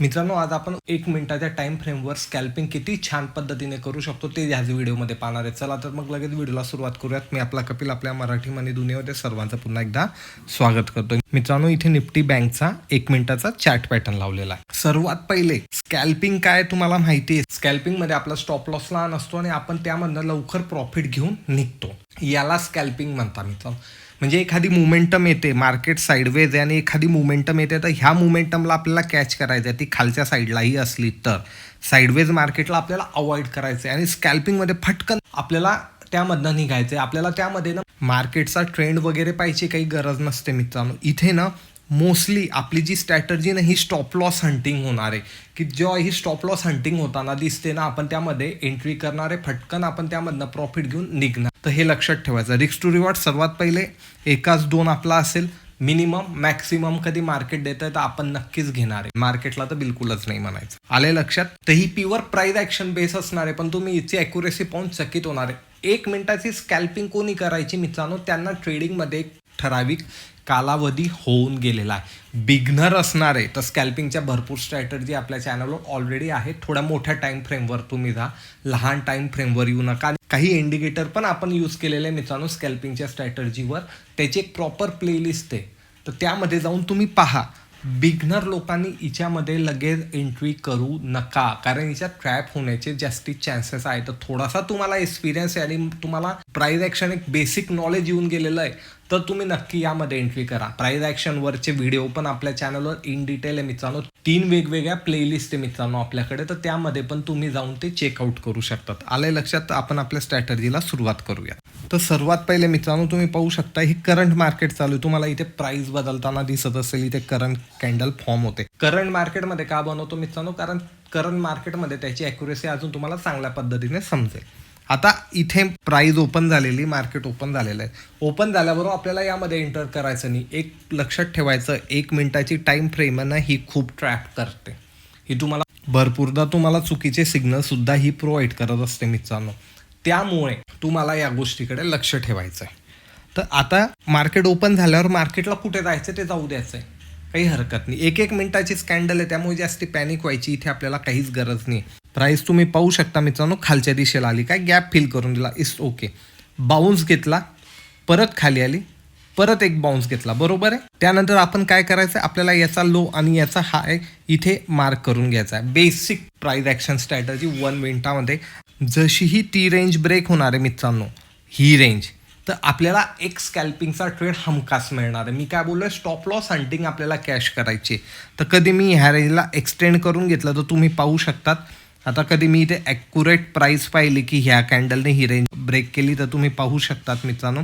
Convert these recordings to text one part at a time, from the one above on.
मित्रांनो आज आपण एक मिनिटाच्या टाइम फ्रेमवर स्कॅल्पिंग किती छान पद्धतीने करू शकतो ते ह्याच व्हिडिओमध्ये पाहणार आहे. चला तर मग लगेच व्हिडिओला सुरुवात करूयात. मी आपला कपिल आपल्या मराठी मनी दुनियेमध्ये सर्वांचं पुन्हा एकदा स्वागत करतो मित्रांनो इथे निफ्टी बँकचा एक मिनिटाचा चॅट पॅटर्न लावलेला आहे. सर्वात पहिले स्कॅल्पिंग काय तुम्हाला माहिती आहे? स्कॅल्पिंगमध्ये आपला स्टॉप लॉस लहान असतो आणि आपण त्यामधनं लवकर प्रॉफिट घेऊन निघतो. याला स्कॅल्पिंग म्हणता मित्रांनो. म्हणजे एखादी मुमेंटम येते मार्केट साईडवेज आहे आणि एखादी मुमेंटम येते तर ह्या मुमेंटमला आपल्याला कॅच करायचं आहे ती खालच्या साईडलाही असली तर. साईडवेज मार्केटला आपल्याला अवॉइड करायचं आहे आणि स्कॅल्पिंगमध्ये फटकन आपल्याला त्यामधनं निघायचं आहे आपल्याला त्यामध्ये ना मार्केटचा ट्रेंड वगैरे पाहिजे काही गरज नसते मित्रांनो. इथे ना मोस्टली आपली जी स्ट्रॅटर्जी ना ही स्टॉप लॉस हंटिंग होणार आहे. की जेव्हा ही स्टॉप लॉस हंटिंग होताना दिसते ना आपण त्यामध्ये एंट्री करणारे फटकन आपण त्यामधनं प्रॉफिट घेऊन निघणार. तर हे लक्षात ठेवायचं. रिक्स टू रिवॉर्ड सर्वात पहिले एकाच दोन आपला असेल मिनिमम मॅक्सिमम कधी मार्केट देत आहे तर आपण नक्कीच घेणार आहे. मार्केटला तर बिलकुलच नाही म्हणायचं. आले लक्षात? तर ही प्युअर प्राईज ॲक्शन बेस असणार आहे पण तुम्ही याची अॅक्युरेसी पाहून चकित होणार आहे. एक मिनिटाची स्कॅल्पिंग कोणी करायची मित्रांनो? त्यांना ट्रेडिंगमध्ये एक ठराविक कालावधी होऊन गेलेला आहे. बिगनर असणार आहे तर स्कॅल्पिंगच्या भरपूर स्ट्रॅटर्जी आपल्या चॅनलवर ऑलरेडी आहे. थोड्या मोठ्या टाईम फ्रेमवर तुम्ही जा. लहान टाईम फ्रेमवर येऊ नका. काही इंडिकेटर पण आपण यूज केलेले मित्रांनो स्कॅल्पिंगच्या स्ट्रॅटर्जीवर त्याची एक प्रॉपर प्लेलिस्ट आहे. तर त्यामध्ये जाऊन तुम्ही पहा. बिगनर लोकांनी हिच्यामध्ये लगेच एंट्री करू नका. कारण हिच्यात ट्रॅप होण्याचे जास्ती चान्सेस आहे तर थोडासा तुम्हाला एक्सपिरियन्स आहे आणि तुम्हाला प्राईज ॲक्शन एक बेसिक नॉलेज येऊन गेलेलं आहे. तर तुम्ही नक्की यामध्ये एंट्री करा. प्राईज ॲक्शनवरचे व्हिडिओ पण आपल्या चॅनलवर इन डिटेल आहे मित्रांनो. तीन वेगवेगळ्या प्लेलिस्ट आहे मित्रांनो आपल्याकडे. तर त्यामध्ये पण तुम्ही जाऊन ते चेकआउट करू शकतात. आलंय लक्षात? आपण आपल्या स्ट्रॅटर्जीला सुरुवात करूया. तर सर्वात पहिले मित्रांनो तुम्ही पाहू शकता ही करंट मार्केट चालू आहे. तुम्हाला इथे प्राइस बदलताना दिसत असेल. इथे करंट कॅन्डल फॉर्म होते. करंट मार्केटमध्ये का बनवतो मित्रांनो? कारण करंट मार्केटमध्ये त्याची अॅक्युरेसी अजून तुम्हाला चांगल्या पद्धतीने समजेल. आता इथे प्राईज ओपन झालेली मार्केट ओपन झालेलं आहे. ओपन झाल्याबरोबर आपल्याला यामध्ये एंटर करायचं नाही. एक लक्षात ठेवायचं एक मिनिटाची टाइम फ्रेम ना ही खूप ट्रॅप करते. ही तुम्हाला भरपूरदा तुम्हाला चुकीचे सिग्नल सुद्धा ही प्रोव्हाइड करत असते मित्रांनो. त्यामुळे तुम्हाला या गोष्टीकडे लक्ष ठेवायचं आहे. तर आता मार्केट ओपन झाल्यावर मार्केटला कुठे जायचं ते जाऊ द्यायचं आहे काही हरकत नाही. एक एक मिनिटाची स्कॅन्डल आहे त्यामुळे जास्ती पॅनिक व्हायची इथे आपल्याला काहीच गरज नाही. प्राईस तुम्ही पाहू शकता मित्रांनो खालच्या दिशेला आली. काय गॅप फिल करून दिला? इस ओके बाउन्स घेतला परत खाली आली परत एक बाउन्स घेतला. बरोबर आहे? त्यानंतर आपण काय करायचं आपल्याला याचा लो आणि याचा हाय इथे मार्क करून घ्यायचा आहे basic price action strategy one मिनिटामध्ये जशी ही ती रेंज ब्रेक होणार आहे मित्रांनो ही रेंज तर आपल्याला एक स्कॅल्पिंगचा ट्रेड हमखास मिळणार आहे. मी काय बोललोय? स्टॉप लॉस हंटिंग आपल्याला कॅश करायची तर कधी मी ह्या रेंजला एक्सटेंड करून घेतलं तर तुम्ही पाहू शकतात. आता कधी मी इथे ॲक्युरेट प्राईस पाहिली की ह्या कॅन्डलने ही रेंज ब्रेक केली तर तुम्ही पाहू शकतात मित्रांनो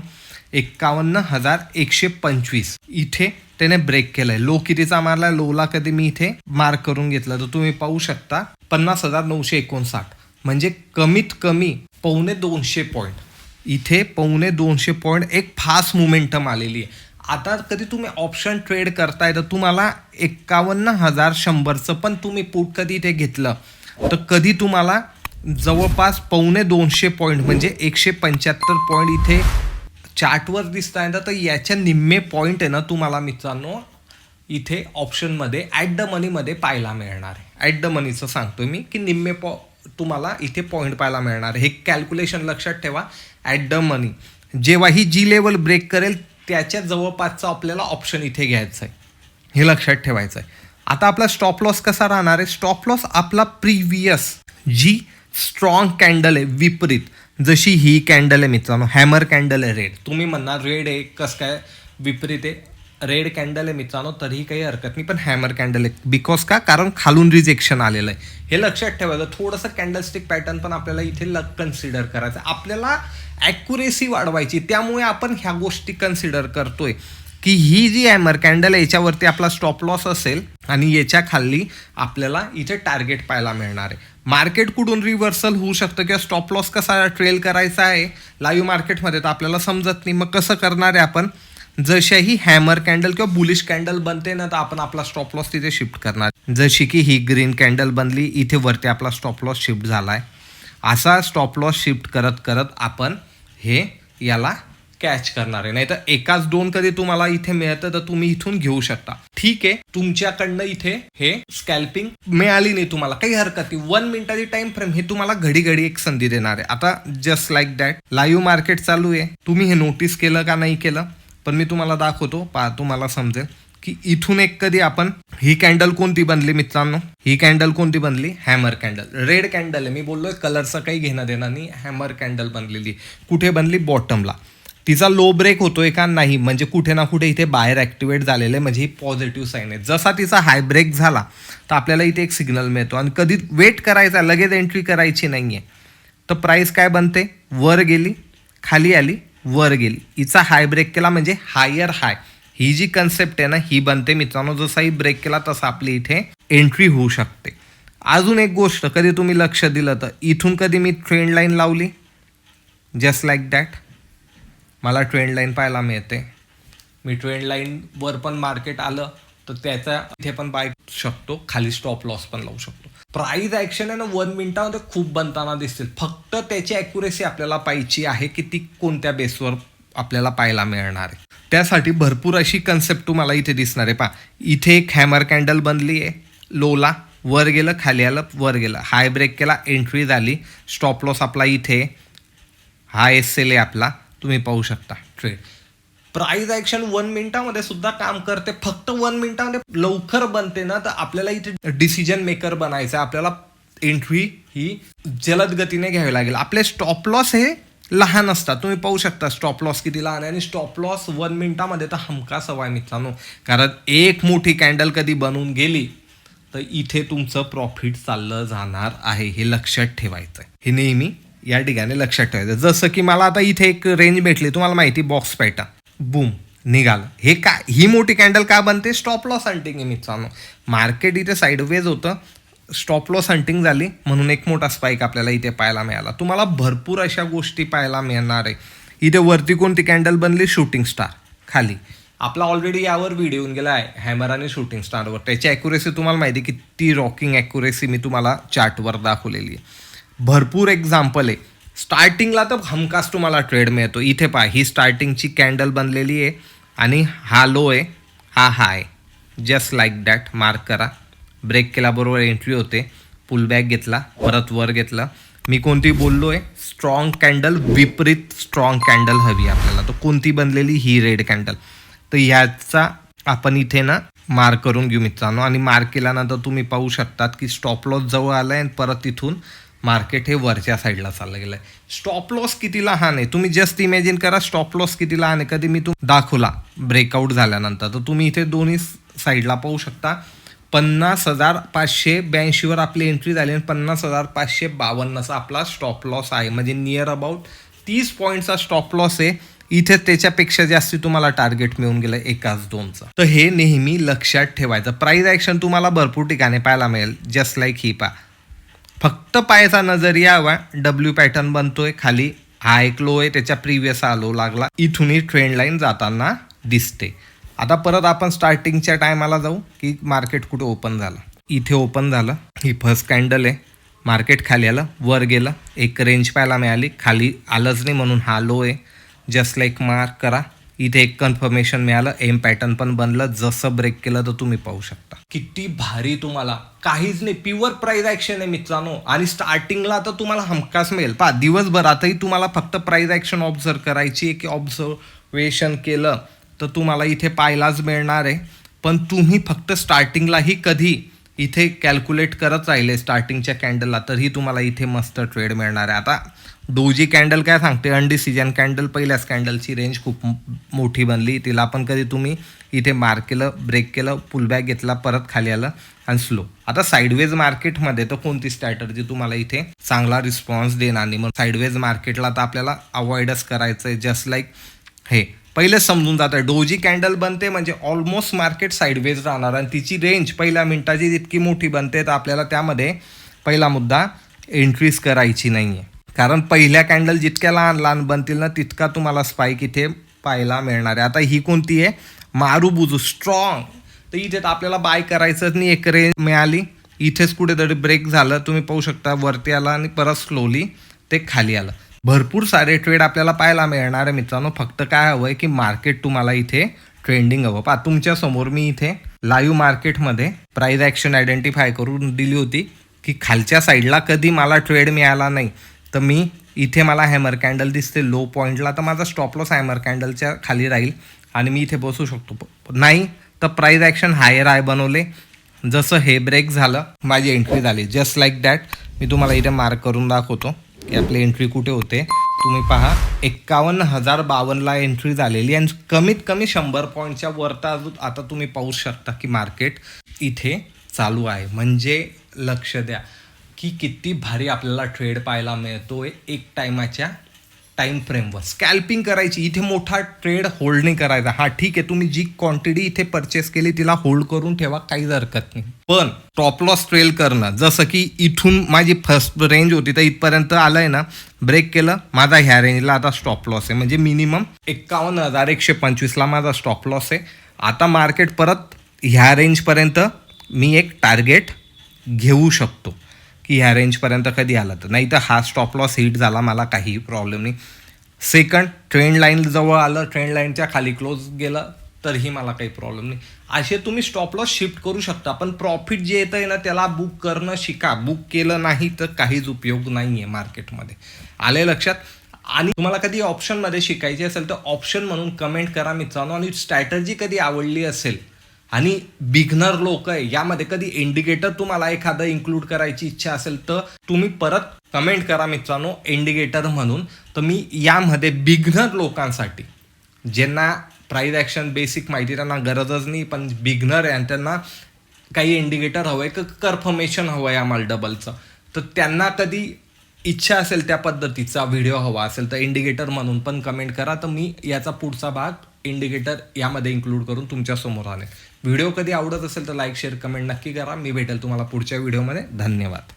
एक्कावन्न हजार एकशे पंचवीस. इथे त्याने ब्रेक केलंय. लो कितीचा मारला? लोला कधी मी इथे मार्क करून घेतलं. तर तुम्ही पाहू शकता पन्नास हजार नऊशे एकोणसाठ. म्हणजे कमीत कमी पावणे दोनशे पॉईंट इथे पावणे दोनशे पॉईंट एक फास्ट मुमेंटम आलेली आहे. आता कधी तुम्ही ऑप्शन ट्रेड करताय तर तुम्हाला एक्कावन्न हजार शंभरचं पण तुम्ही पुट कधी इथे घेतलं? तर कधी तुम्हाला जवळपास पावणे दोनशे पॉईंट म्हणजे एकशे पंच्याहत्तर पॉईंट इथे चार्टवर दिसत आहे तर याच्या निम्मे पॉईंट आहे ना तुम्हाला मित्रांनो इथे ऑप्शनमध्ये ॲट द मनीमध्ये पाहायला मिळणार आहे. ॲट द मनीचं सांगतो मी की निम्मे पॉ तुम्हाला इथे पॉईंट पाहायला मिळणार आहे. हे कॅल्क्युलेशन लक्षात ठेवा ॲट द मनी जेव्हा ही जी लेवल ब्रेक करेल त्याच्या जवळपासचा आपल्याला ऑप्शन इथे घ्यायचं आहे. हे लक्षात ठेवायचं आहे. आता आपला स्टॉप लॉस कसा राहणार आहे? स्टॉप लॉस आपला प्रिव्हियस जी स्ट्रॉंग कॅन्डल आहे विपरीत. जशी ही कॅन्डल आहे मित्रांनो हॅमर कॅन्डल आहे रेड तुम्ही म्हणणार रेड आहे कसं काय विपरीत आहे? रेड कॅन्डल आहे मित्रांनो तरीही काही हरकत नाही पण हॅमर कॅन्डल आहे. बिकॉज का? कारण खालून रिजेक्शन आलेलं आहे. हे लक्षात ठेवायचं थोडंसं कॅन्डलस्टिक पॅटर्न पण आपल्याला इथे लक कन्सिडर करायचं आपल्याला ॲक्युरेसी वाढवायची त्यामुळे आपण ह्या गोष्टी कन्सिडर करतोय. की ही जी हॅमर कॅन्डल आहे याच्यावरती आपला स्टॉप लॉस असेल आणि याच्या खाली आपल्याला इथे टार्गेट पाहायला मिळणार आहे. मार्केट कुठून रिव्हर्सल होऊ शकतं किंवा स्टॉप लॉस कसा ट्रेल करायचा आहे लाईव्ह मार्केटमध्ये तर आपल्याला समजत नाही. मग कसं करणार आहे आपण? जशाही हॅमर कॅन्डल किंवा बुलिश कॅन्डल बनते ना तर आपण आपला स्टॉप लॉस तिथे शिफ्ट करणार जशी की ही ग्रीन कॅन्डल बनली इथे वरती आपला स्टॉप लॉस शिफ्ट झाला आहे असा स्टॉप लॉस शिफ्ट करत करत आपण हे याला कॅच करणार आहे. नाही तर एकाच दोन कधी तुम्हाला इथे मिळतं तर तुम्ही इथून घेऊ शकता. ठीक आहे. तुमच्याकडनं इथे हे स्कॅल्पिंग मिळाली नाही तुम्हाला. काही हरकत नाही. वन मिनिटाची टाइम फ्रेम हे तुम्हाला घडी घडी एक संधी देणार आहे. आता just like that live market चालू आहे. तुम्ही हे नोटीस केलं का नाही केलं? पण मी तुम्हाला दाखवतो. पा तुम्हाला समजेल की इथून एक कधी आपण ही कॅन्डल कोणती बनली मित्रांनो? ही कॅन्डल कोणती बनली? हॅमर कॅन्डल रेड कॅन्डल आहे. मी बोललोय कलरचं काही घेणं देणं नाही. हॅमर कॅन्डल बनलेली. कुठे बनली? बॉटमला तिचा लो ब्रेक होतोय का नाही म्हणजे कुठे ना कुठे इथे बाहेर ॲक्टिवेट झालेलं आहे म्हणजे ही पॉझिटिव्ह साईन आहे. जसा तिचा हाय ब्रेक झाला तर आपल्याला इथे एक सिग्नल मिळतो. आणि कधी वेट करायचा लगेच एंट्री करायची नाही आहे तर प्राईस काय बनते? वर गेली खाली आली वर गेली. हिचा हाय ब्रेक केला म्हणजे हायर हाय ही जी कन्सेप्ट आहे ना ही बनते मित्रांनो. जसाही ब्रेक केला तसा आपली इथे एंट्री होऊ शकते. अजून एक गोष्ट कधी तुम्ही लक्ष दिलं तर इथून कधी मी ट्रेंड लाईन लावली? जस्ट लाईक दॅट मला ट्रेंड लाईन पाहायला मिळते. मी ट्रेंड लाईनवर पण मार्केट आलं तर त्याचा इथे पण बाय शकतो. खाली स्टॉप लॉस पण लावू शकतो. प्राईज ॲक्शन आहे ना वन मिनिटामध्ये खूप बनताना दिसतील. फक्त त्याची ॲक्युरेसी आपल्याला पाहिजे आहे की ती कोणत्या बेसवर आपल्याला पाहायला मिळणार आहे. त्यासाठी भरपूर अशी कन्सेप्ट तुम्हाला इथे दिसणार आहे. पहा इथे एक हॅमर कॅन्डल बनली आहे. लोला वर गेलं खाली आलं वर गेलं. हाय ब्रेक केला एंट्री झाली. स्टॉप लॉस आपला इथे हा एस एल आहे आपला. तुम्ही पाहू शकता. ट्रेड प्राईज ॲक्शन वन मिनिटामध्ये सुद्धा काम करते. फक्त वन मिनिटामध्ये लवकर बनते ना तर आपल्याला इथे डिसिजन मेकर बनायचं आहे. आपल्याला एंट्री ही जलद गतीने घ्यावी लागेल. आपले स्टॉप लॉस हे लहान असतात. तुम्ही पाहू शकता स्टॉप लॉस किती लहान आहे आणि स्टॉप लॉस वन मिनिटामध्ये तर हमखास हवा मित्रांनो. कारण एक मोठी कॅन्डल कधी बनवून गेली तर इथे तुमचं प्रॉफिट चाललं जाणार आहे हे लक्षात ठेवायचं आहे हे नेहमी या ठिकाणी लक्षात ठेवायचं. जसं की मला आता इथे एक रेंज भेटली तुम्हाला माहिती बॉक्स पॅटर्न बूम निघालं. हे का ही मोठी कॅन्डल का बनते? स्टॉप लॉस हंटिंग आहे मित्रांनो. मार्केट इथे साईडवेज होतं. स्टॉप लॉस हंटिंग झाली म्हणून एक मोठा स्पाईक आपल्याला इथे पाहायला मिळाला. तुम्हाला भरपूर अशा गोष्टी पाहायला मिळणार आहे. इथे वरती कोणती कॅन्डल बनली? शूटिंग स्टार खाली. आपला ऑलरेडी यावर व्हिडिओ येऊन गेला आहे हॅमर आणि शूटिंग स्टारवर त्याची ॲक्युरेसी तुम्हाला माहिती किती रॉकिंग ॲक्युरेसी मी तुम्हाला चार्टवर दाखवलेली आहे. भरपूर एक्झाम्पल आहे. स्टार्टिंगला तर हमखास तुम्हाला ट्रेड मिळतो. इथे पहा ही स्टार्टिंगची कॅन्डल बनलेली आहे आणि हा लो आहे हा high just like that mark करा. ब्रेक केल्याबरोबर एंट्री होते. पुलबॅक घेतला परत वर घेतलं. मी कोणती बोललो आहे स्ट्रॉंग कॅन्डल विपरीत स्ट्रॉंग कॅन्डल हवी आहे आपल्याला. तर कोणती बनलेली? ही रेड कॅन्डल तर ह्याचा आपण इथे ना मार्क करून घेऊ मित्रांनो. आणि मार्क केल्यानंतर तुम्ही पाहू शकतात की स्टॉप लॉस जवळ आलाय आणि परत तिथून मार्केट हे वरच्या साईडला चाललं गेलं आहे स्टॉप लॉस किती लहान आहे तुम्ही जस्ट इमॅजिन करा स्टॉप लॉस किती लहान आहे कधी मी तुम दाखवला ब्रेकआउट झाल्यानंतर. तर तुम्ही इथे दोन्ही साईडला पाहू शकता. पन्नास हजार पाचशे ब्याऐंशीवर आपली एंट्री झाली आणि पन्नास हजार पाचशे बावन्नचा आपला स्टॉप लॉस आहे. म्हणजे नियर अबाउट तीस पॉईंटचा स्टॉप लॉस आहे. इथे त्याच्यापेक्षा जास्ती तुम्हाला टार्गेट मिळून गेलं एकाच दोनचं. तर हे नेहमी लक्षात ठेवायचं. प्राईज ॲक्शन तुम्हाला भरपूर ठिकाणी पाहायला मिळेल. जस्ट लाईक ही पा फक्त पायाचा नजरिया हवा डब्ल्यू पॅटर्न बनतोय. खाली हा एक लो आहे. त्याच्या प्रिव्हियस हा लो लागला. इथूनही ट्रेंड लाईन जाताना दिसते. आता परत आपण स्टार्टिंगच्या टायमाला जाऊ की मार्केट कुठे ओपन झालं. इथे ओपन झालं. ही फर्स्ट कॅन्डल आहे. मार्केट खाली आलं. वर गेलं. एक रेंज पाहायला मिळाली. खाली आलंच नाही म्हणून हा लो आहे. जस्ट लाईक मार्क करा. इथे एक कन्फर्मेशन मिळालं. एम पॅटर्न पण बनलं. जसं ब्रेक केलं तर तुम्ही पाहू शकता. किती भारी तुम्हाला. काहीच नाही. प्युअर प्राईज ॲक्शन आहे मित्रांनो. आणि स्टार्टिंगला तर तुम्हाला हमखास मिळेल. पहा दिवसभरातही तुम्हाला फक्त प्राईज ॲक्शन ऑब्झर्व करायची आहे की ऑब्झर्वेशन केलं तर तुम्हाला इथे पाहायलाच मिळणार आहे. पण तुम्ही फक्त स्टार्टिंगलाही कधी इथे कॅल्क्युलेट करत राहिले स्टार्टिंगच्या कॅन्डलला तरीही तुम्हाला इथे मस्त ट्रेड मिळणार आहे. आता डोजी कॅन्डल काय सांगते? अनडिसिजन कॅन्डल पहिल्याच कॅन्डलची रेंज खूप मोठी बनली. तिला पण कधी तुम्ही इथे मार्क केलं ब्रेक केलं पुलबॅक घेतला परत खाली आलं आणि स्लो आता साईडवेज मार्केटमध्ये तर कोणती स्ट्रॅटर्जी तुम्हाला इथे चांगला रिस्पॉन्स देणार नाही. मग साईडवेज मार्केटला तर आपल्याला अवॉइडच करायचं आहे जस्ट लाईक हे पहिलेच समजून जातं. डोजी कॅन्डल बनते म्हणजे ऑलमोस्ट मार्केट साईडवेज राहणार आणि तिची रेंज पहिल्या मिनटाची जितकी मोठी बनते तर आपल्याला त्यामध्ये पहिला मुद्दा एंट्रीज करायची नाही आहे कारण पहिल्या कॅन्डल जितक्या लहान लहान बनतील ना तितका तुम्हाला स्पाईक इथे पाहायला मिळणार आहे. आता ही कोणती आहे? मारुबुजू स्ट्रॉंग तर इथे तर आपल्याला बाय करायचंच नाही एक रेंज मिळाली. इथेच कुठेतरी ब्रेक झालं. तुम्ही पाहू शकता वरती आला आणि परत स्लोली ते खाली आलं. भरपूर सारे ट्रेड आपल्याला पाहायला मिळणार आहे मित्रांनो. फक्त काय हवं आहे की मार्केट तुम्हाला इथे ट्रेंडिंग हवं. पहा तुमच्यासमोर मी इथे लाईव्ह मार्केटमध्ये प्राईज ॲक्शन आयडेंटिफाय करून दिली होती की खालच्या साईडला कधी मला ट्रेड मिळाला नाही. तर मी इथे मला हॅमर कॅन्डल दिसते लो. पॉईंटला तर माझा स्टॉप लॉस हॅमर कॅन्डलच्या खाली राहील आणि मी इथे बसू शकतो. नाही तर प्राईज ॲक्शन हायर आहे बनवले. जसं हे ब्रेक झालं माझी एंट्री झाली. जस्ट लाईक दॅट मी तुम्हाला इथे मार्क करून दाखवतो. की आपली एंट्री कुठे होते? तुम्ही पहा एक्कावन्न हजार बावन्नला एंट्री झालेली आणि कमीत कमी शंभर पॉईंटच्या वरता अजून आता तुम्ही पाहू शकता की मार्केट इथे चालू आहे. म्हणजे लक्ष द्या की किती भारी आपल्याला ट्रेड पाहायला मिळतो एक टायमाच्या टाईम फ्रेमवर स्कॅल्पिंग करायची इथे मोठा ट्रेड होल्ड नाही करायचा. हा ठीक आहे तुम्ही जी क्वांटिटी इथे परचेस केली तिला होल्ड करून ठेवा काहीच हरकत नाही. पण टॉप लॉस ट्रेल करणं जसं की इथून माझी फर्स्ट रेंज होती तर इथपर्यंत आलंय ना ब्रेक केलं माझा ह्या रेंजला आता स्टॉप लॉस आहे. म्हणजे मिनिमम एक्कावन्न हजार एकशे पंचवीसला माझा स्टॉप लॉस आहे. आता मार्केट परत ह्या रेंजपर्यंत मी एक टार्गेट घेऊ शकतो. की ह्या रेंजपर्यंत कधी आला तर. नाही तर हा स्टॉप लॉस हिट झाला मला काही प्रॉब्लेम नाही. सेकंड ट्रेंड लाईन जवळ आलं ट्रेंड लाईनच्या खाली क्लोज गेलं तरीही मला काही प्रॉब्लेम नाही. असे तुम्ही स्टॉप लॉस शिफ्ट करू शकता पण प्रॉफिट जे येतं आहे ना त्याला बुक करणं शिका. बुक केलं नाही तर काहीच उपयोग नाही आहे मार्केटमध्ये आले लक्षात? आणि तुम्हाला कधी ऑप्शनमध्ये शिकायची असेल तर ऑप्शन म्हणून कमेंट करा मित्रांनो. आणि स्ट्रॅटर्जी कधी आवडली असेल आणि बिगनर लोक आहे यामध्ये कधी इंडिकेटर तुम्हाला एखादं इन्क्लूड करायची इच्छा असेल तर तुम्ही परत कमेंट करा मित्रांनो इंडिकेटर म्हणून. तर मी यामध्ये बिगनर लोकांसाठी ज्यांना प्राईज ॲक्शन बेसिक माहिती त्यांना गरजच नाही पण बिगनर आहे आणि त्यांना काही इंडिकेटर हवं आहे कन्फर्मेशन हवं आहे आम्हाला डबलचं तर त्यांना कधी इच्छा असेल त्या पद्धतीचा व्हिडिओ हवा असेल तर इंडिकेटर म्हणून पण कमेंट करा. तर मी याचा पुढचा भाग इंडिकेटर यामध्ये इन्क्लूड करून तुमच्यासमोर आले. आणेल व्हिडिओ कधी आवडत असेल तर लाईक शेअर कमेंट नक्की करा. मी भेटेल तुम्हाला पुढच्या व्हिडिओमध्ये धन्यवाद.